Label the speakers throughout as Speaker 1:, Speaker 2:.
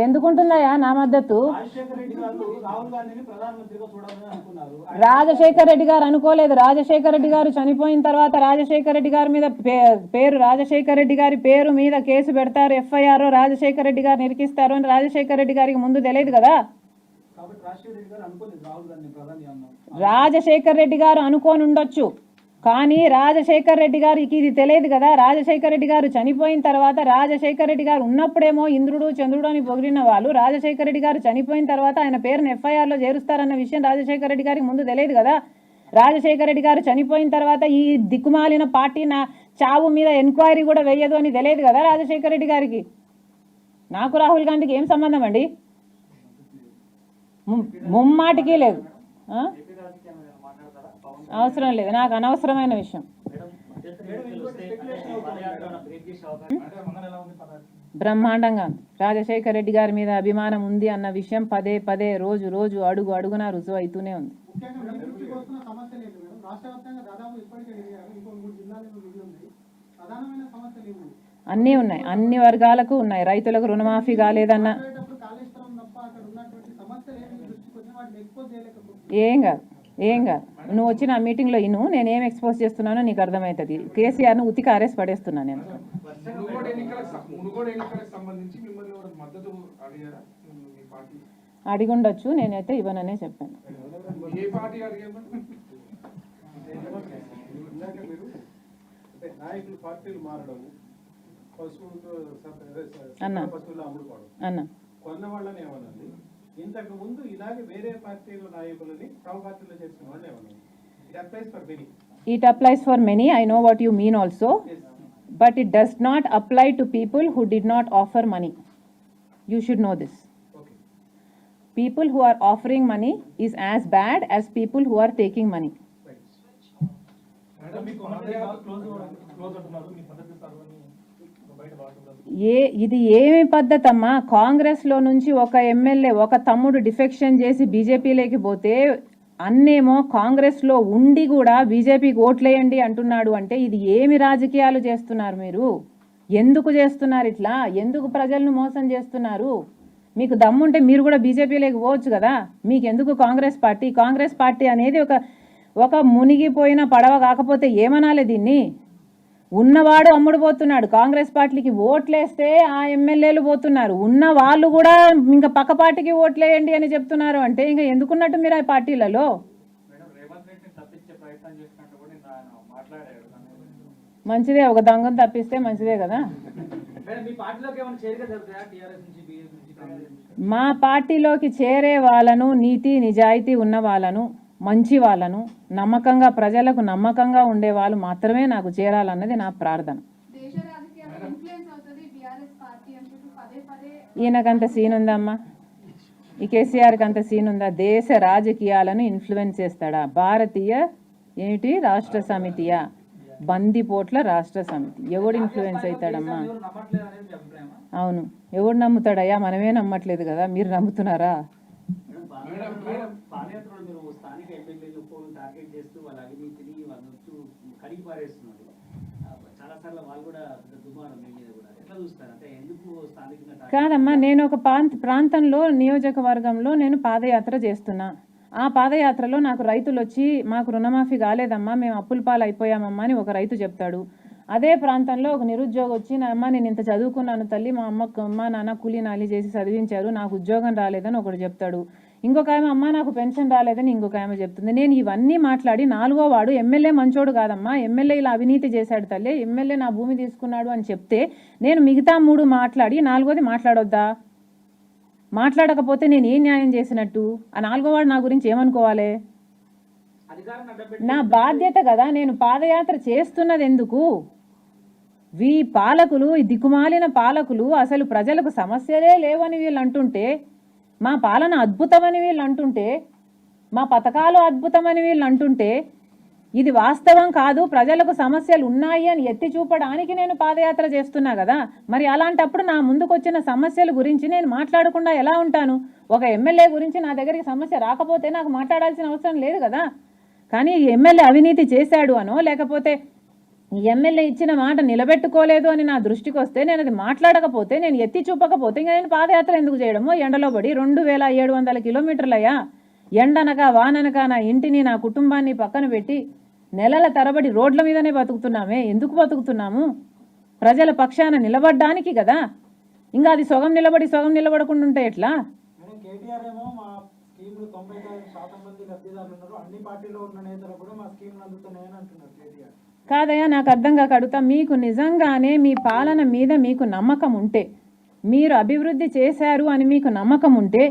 Speaker 1: ఎందుకుంటుందయ్యా నా మద్దతు?
Speaker 2: రాజశేఖర రెడ్డి గారు
Speaker 1: అనుకోలేదు. రాజశేఖర రెడ్డి గారు చనిపోయిన తర్వాత రాజశేఖర రెడ్డి గారి మీద పేరు రాజశేఖర రెడ్డి గారి పేరు మీద కేసు పెడతారు ఎఫ్ఐఆర్ రాజశేఖర రెడ్డి గారు నిరికిస్తారు అని రాజశేఖర రెడ్డి గారికి ముందు తెలియదు కదా?
Speaker 2: రాజశేఖర రెడ్డి గారు
Speaker 1: అనుకోని ఉండొచ్చు కానీ రాజశేఖర్ రెడ్డి గారికి ఇది తెలియదు కదా రాజశేఖర రెడ్డి గారు చనిపోయిన తర్వాత రాజశేఖర రెడ్డి గారు ఉన్నప్పుడేమో ఇంద్రుడు చంద్రుడు అని పొగిడిన వాళ్ళు రాజశేఖర రెడ్డి గారు చనిపోయిన తర్వాత ఆయన పేరును ఎఫ్ఐఆర్లో చేరుస్తారన్న విషయం రాజశేఖర రెడ్డి గారికి ముందు తెలియదు కదా. రాజశేఖర రెడ్డి గారు చనిపోయిన తర్వాత ఈ దిక్కుమాలిన పార్టీ నా చావు మీద ఎంక్వైరీ కూడా వేయదు అని తెలియదు కదా రాజశేఖర రెడ్డి గారికి. నాకు రాహుల్ గాంధీకి ఏం సంబంధం అండి? ము- ముమ్మాటికి లేదు. అవసరం లేదు. నాకు అనవసరమైన విషయం. బ్రహ్మాండంగా ఉంది. రాజశేఖర రెడ్డి గారి మీద అభిమానం ఉంది అన్న విషయం పదే పదే రోజు రోజు అడుగు అడుగున రుజువు అవుతూనే ఉంది. అన్నీ ఉన్నాయి. అన్ని వర్గాలకు ఉన్నాయి. రైతులకు రుణమాఫీ కాలేదన్న ఏం కాదు. ఏం కాదు. నువ్వు వచ్చిన ఆ మీటింగ్లో ఇను నేను ఏం ఎక్స్పోజ్ చేస్తున్నానో నీకు అర్థమవుతుంది కేసీఆర్ను ఉతికి ఆరేసి పడేస్తున్నాను నేను. అడిగుండొచ్చు నేనైతే ఇవ్వననే చెప్పాను. అన్న. అన్న.
Speaker 3: ఇంతకు ముందు ఇలాగే వేరే పార్టీల నాయకులని తమ పార్టీలో చేసిన వాళ్ళని ఏమన్నది ఇది applies for many
Speaker 1: it applies for many i know what you mean also but it does not apply to people who did not offer money you should know this
Speaker 3: okay
Speaker 1: people who are offering money is as bad as people who are taking money ఏ ఇది ఏమి పద్ధతమ్మా? కాంగ్రెస్లో నుంచి ఒక MLA ఒక తమ్ముడు defection చేసి బీజేపీలోకి పోతే అన్నేమో కాంగ్రెస్లో ఉండి కూడా బీజేపీకి ఓట్లేయండి అంటున్నాడు అంటే ఇది ఏమి రాజకీయాలు చేస్తున్నారు మీరు? ఎందుకు చేస్తున్నారు ఇట్లా? ఎందుకు ప్రజలను మోసం చేస్తున్నారు? మీకు దమ్ముంటే మీరు కూడా బీజేపీలోకి పోవచ్చు కదా? మీకు ఎందుకు కాంగ్రెస్ పార్టీ? కాంగ్రెస్ పార్టీ అనేది ఒక ఒక మునిగిపోయిన పడవ కాకపోతే ఏమనాలి దీన్ని? ఉన్నవాడు అమ్ముడు పోతున్నాడు. కాంగ్రెస్ పార్టీకి ఓట్లేస్తే ఆ ఎమ్మెల్యేలు పోతున్నారు. ఉన్న వాళ్ళు కూడా ఇంకా పక్క పార్టీకి ఓట్లేయండి అని చెప్తున్నారు అంటే ఇంకా ఎందుకున్నట్టు మీరు ఆ పార్టీలలో? మంచిదే ఒక దొంగను తప్పిస్తే మంచిదే కదా.
Speaker 2: మా పార్టీలోకి
Speaker 1: చేరే వాళ్ళను నీతి నిజాయితీ ఉన్న వాళ్ళను మంచి వాళ్ళను నమ్మకంగా ప్రజలకు నమ్మకంగా ఉండే వాళ్ళు మాత్రమే నాకు చేరాలన్నది నా ప్రార్థన. ఈయనకంత సీన్ ఉందమ్మా. ఈ కేసీఆర్కి అంత సీన్ ఉందా? దేశ రాజకీయాలను ఇన్ఫ్లుయెన్స్ చేస్తాడా? భారతీయ ఏమిటి? రాష్ట్ర సమితియా? బందిపోట్ల రాష్ట్ర సమితి. ఎవడు ఇన్ఫ్లుయెన్స్ అవుతాడమ్మా? అవును. ఎవడు నమ్ముతాడయ్యా? మనమే నమ్మట్లేదు కదా. మీరు నమ్ముతున్నారా?
Speaker 4: స్థానిక ఎమ్మెల్యేలు టార్గెట్ చేస్తూ వాళ్ళ అవినీతిని వాళ్ళ చుట్టూ కడిగి పారేస్తున్నారు. చాలాసార్లు వాళ్ళు కూడా దుమారం మీ మీద కూడా. ఎట్లా చూస్తారు? అంటే ఎందుకు స్థానికంగా
Speaker 1: కాదమ్మా నేను ఒక ప్రాంత ప్రాంతంలో నియోజకవర్గంలో నేను పాదయాత్ర చేస్తున్నా. ఆ పాదయాత్రలో నాకు రైతులు వచ్చి మాకు రుణమాఫీ కాలేదమ్మా మేము అప్పుల పాలు అయిపోయామమ్మా అని ఒక రైతు చెప్తాడు. అదే ప్రాంతంలో ఒక నిరుద్యోగి వచ్చి నా అమ్మ నేను ఇంత చదువుకున్నాను తల్లి మా అమ్మ అమ్మ నాన్న కూలీ నాలి చేసి చదివించారు నాకు ఉద్యోగం రాలేదని ఒకడు చెప్తాడు. ఇంకొక ఆమె అమ్మ నాకు పెన్షన్ రాలేదని ఇంకొక ఆమె చెప్తుంది. నేను ఇవన్నీ మాట్లాడి నాలుగో వాడు ఎమ్మెల్యే మంచోడు కాదమ్మా. ఎమ్మెల్యే ఇలా అవినీతి చేశాడు తల్లి. ఎమ్మెల్యే నా భూమి తీసుకున్నాడు అని చెప్తే నేను మిగతా మూడు మాట్లాడి నాలుగోది మాట్లాడొద్దా? మాట్లాడకపోతే నేను ఏం న్యాయం చేసినట్టు? ఆ నాలుగో వాడు నా గురించి ఏమనుకోవాలి? నా బాధ్యత కదా నేను పాదయాత్ర చేస్తున్నది ఎందుకు వీ పాలకులు ఈ దిక్కుమాలిన పాలకులు అసలు ప్రజలకు సమస్యలే లేవని వీళ్ళు అంటుంటే మా పాలన అద్భుతమని వీళ్ళు అంటుంటే మా పథకాలు అద్భుతమని వీళ్ళు అంటుంటే ఇది వాస్తవం కాదు ప్రజలకు సమస్యలు ఉన్నాయి అని ఎత్తి చూపడానికి నేను పాదయాత్ర చేస్తున్నా కదా. మరి అలాంటప్పుడు నా ముందుకు వచ్చిన సమస్యల గురించి నేను మాట్లాడకుండా ఎలా ఉంటాను? ఒక ఎమ్మెల్యే గురించి నా దగ్గరికి సమస్య రాకపోతే నాకు మాట్లాడాల్సిన అవసరం లేదు కదా. కానీ ఈ ఎమ్మెల్యే అవినీతి చేశాడు అనో లేకపోతే ఎమ్మెల్యే ఇచ్చిన మాట నిలబెట్టుకోలేదు అని నా దృష్టికి వస్తే నేను అది మాట్లాడకపోతే నేను ఎత్తి చూపకపోతే ఇంకా నేను పాదయాత్ర ఎందుకు చేయడము? ఎండలో పడి రెండు వేల ఏడు వందల కిలోమీటర్లయ్యా. ఎండనక వాననక నా ఇంటిని నా కుటుంబాన్ని పక్కన పెట్టి నెలల తరబడి రోడ్ల మీదనే బతుకుతున్నామే. ఎందుకు బతుకుతున్నాము? ప్రజల పక్షాన నిలబడ్డానికి కదా. ఇంకా అది సొగం నిలబడి సొగం నిలబడకుండా ఉంటే ఎట్లా?
Speaker 5: తొంభై శాతం మంది లబ్ధిదారులు ఉన్నారు. అన్ని పార్టీలో ఉన్న నేతలు కూడా మా స్కీమ్ అందుతున్నాయని అంటున్నారు కేటీఆర్.
Speaker 1: కాదయ్యా నాకు అర్థం కాక అడుగుతా. మీకు నిజంగానే మీ పాలన మీద మీకు నమ్మకం ఉంటే మీరు అభివృద్ధి చేశారు అని మీకు నమ్మకం ఉంటే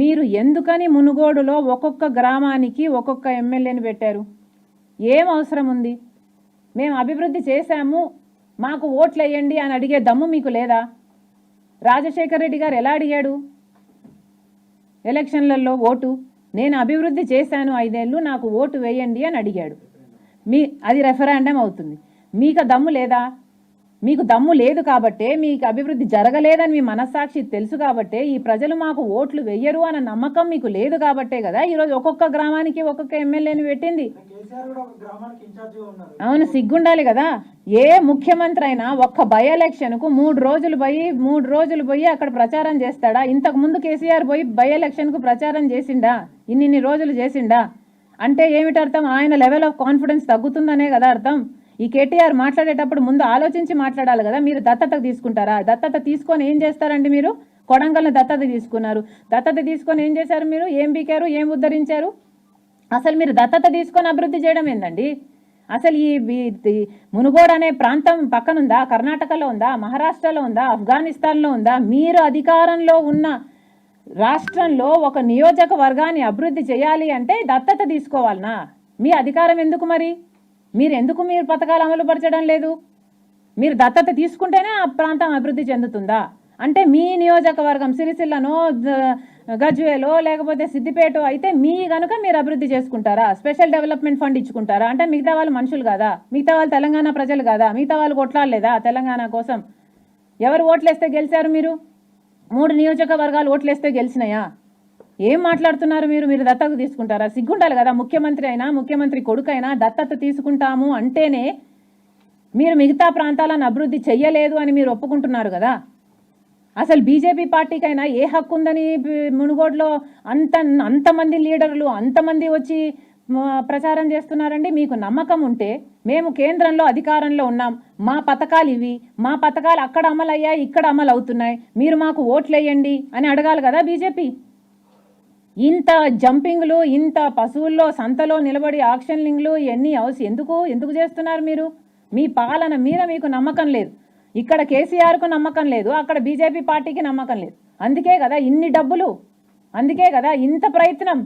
Speaker 1: మీరు ఎందుకని మునుగోడులో ఒక్కొక్క గ్రామానికి ఒక్కొక్క ఎమ్మెల్యేని పెట్టారు? ఏం అవసరం ఉంది? మేము అభివృద్ధి చేశాము మాకు ఓట్లు వేయండి అని అడిగే దమ్ము మీకు లేదా? రాజశేఖర్ రెడ్డి గారు ఎలా అడిగాడు? ఎలక్షన్లలో ఓటు నేను అభివృద్ధి చేశాను ఐదేళ్ళు నాకు ఓటు వేయండి అని అడిగాడు. మీ అది రెఫరాండం అవుతుంది. మీకు దమ్ము లేదా? మీకు దమ్ము లేదు కాబట్టే మీకు అభివృద్ధి జరగలేదని మీ మనస్సాక్షి తెలుసు కాబట్టే ఈ ప్రజలు మాకు ఓట్లు వెయ్యరు అన్న నమ్మకం మీకు లేదు కాబట్టే కదా ఈరోజు ఒక్కొక్క గ్రామానికి ఒక్కొక్క ఎమ్మెల్యేని పెట్టింది. అవును సిగ్గుండాలి కదా. ఏ ముఖ్యమంత్రి అయినా ఒక్క బై ఎలక్షన్కు మూడు రోజులు పోయి మూడు రోజులు పోయి అక్కడ ప్రచారం చేస్తాడా? ఇంతకు ముందు కేసీఆర్ పోయి బై ఎలక్షన్కు ప్రచారం చేసిండా? ఇన్నిన్ని రోజులు చేసిండా? అంటే ఏమిటి అర్థం? ఆయన లెవెల్ ఆఫ్ కాన్ఫిడెన్స్ తగ్గుతుందనే కదా అర్థం? ఈ కేటీఆర్ మాట్లాడేటప్పుడు ముందు ఆలోచించి మాట్లాడాలి కదా. మీరు దత్తత తీసుకుంటారా? దత్తత తీసుకొని ఏం చేస్తారండి మీరు? కొడంగల్ని దత్తత తీసుకున్నారు. దత్తత తీసుకొని ఏం చేశారు మీరు? ఏం బీకారు ఏం ఉద్ధరించారు? అసలు మీరు దత్తత తీసుకొని అభివృద్ధి చేయడం ఏందండి? అసలు ఈ ఈ- మునుగోడు అనే ప్రాంతం పక్కనుందా? కర్ణాటకలో ఉందా? మహారాష్ట్రలో ఉందా? ఆఫ్ఘనిస్తాన్లో ఉందా? మీరు అధికారంలో ఉన్న రాష్ట్రంలో ఒక నియోజకవర్గాన్ని అభివృద్ధి చేయాలి అంటే దత్తత తీసుకోవాలనా? మీ అధికారం ఎందుకు మరి? మీరు ఎందుకు మీరు పథకాలు అమలుపరచడం లేదు? మీరు దత్తత తీసుకుంటేనే ఆ ప్రాంతం అభివృద్ధి చెందుతుందా? అంటే మీ నియోజకవర్గం సిరిసిల్లనో గజ్వేలో లేకపోతే సిద్దిపేట అయితే మీ గనుక మీరు అభివృద్ధి చేసుకుంటారా? స్పెషల్ డెవలప్మెంట్ ఫండ్ ఇచ్చుకుంటారా? అంటే మిగతా వాళ్ళు మనుషులు కాదా? మిగతా వాళ్ళు తెలంగాణ ప్రజలు కాదా? మిగతా వాళ్ళు కొట్లాడలేదా తెలంగాణ కోసం? ఎవరు ఓట్లేస్తే గెలిచారు మీరు? మూడు నియోజకవర్గాలు ఓట్లేస్తే గెలిచినాయా? ఏం మాట్లాడుతున్నారు మీరు? మీరు దత్తత తీసుకుంటారా? సిగ్గుండాలి కదా. ముఖ్యమంత్రి అయినా ముఖ్యమంత్రి కొడుకైనా దత్తత తీసుకుంటాము అంటేనే మీరు మిగతా ప్రాంతాలను అభివృద్ధి చెయ్యలేదు అని మీరు ఒప్పుకుంటున్నారు కదా. అసలు బీజేపీ పార్టీకైనా ఏ హక్కు ఉందని మునుగోడులో అంత అంతమంది లీడర్లు అంతమంది వచ్చి ప్రచారం చేస్తున్నారండి. మీకు నమ్మకం ఉంటే మేము కేంద్రంలో అధికారంలో ఉన్నాం. మా పథకాలు ఇవి. మా పథకాలు అక్కడ అమలు అయ్యాయి ఇక్కడ అమలు అవుతున్నాయి మీరు మాకు ఓట్లు వేయండి అని అడగాలి కదా బీజేపీ? ఇంత జంపింగ్లు ఇంత పశువుల్లో సంతలో నిలబడి ఆక్షన్లింగ్లు ఇవన్నీ అవసి ఎందుకు ఎందుకు చేస్తున్నారు మీరు? మీ పాలన మీద మీకు నమ్మకం లేదు. ఇక్కడ కేసీఆర్కు నమ్మకం లేదు. అక్కడ బీజేపీ పార్టీకి నమ్మకం లేదు. అందుకే కదా ఇన్ని డబ్బులు. అందుకే కదా ఇంత ప్రయత్నం.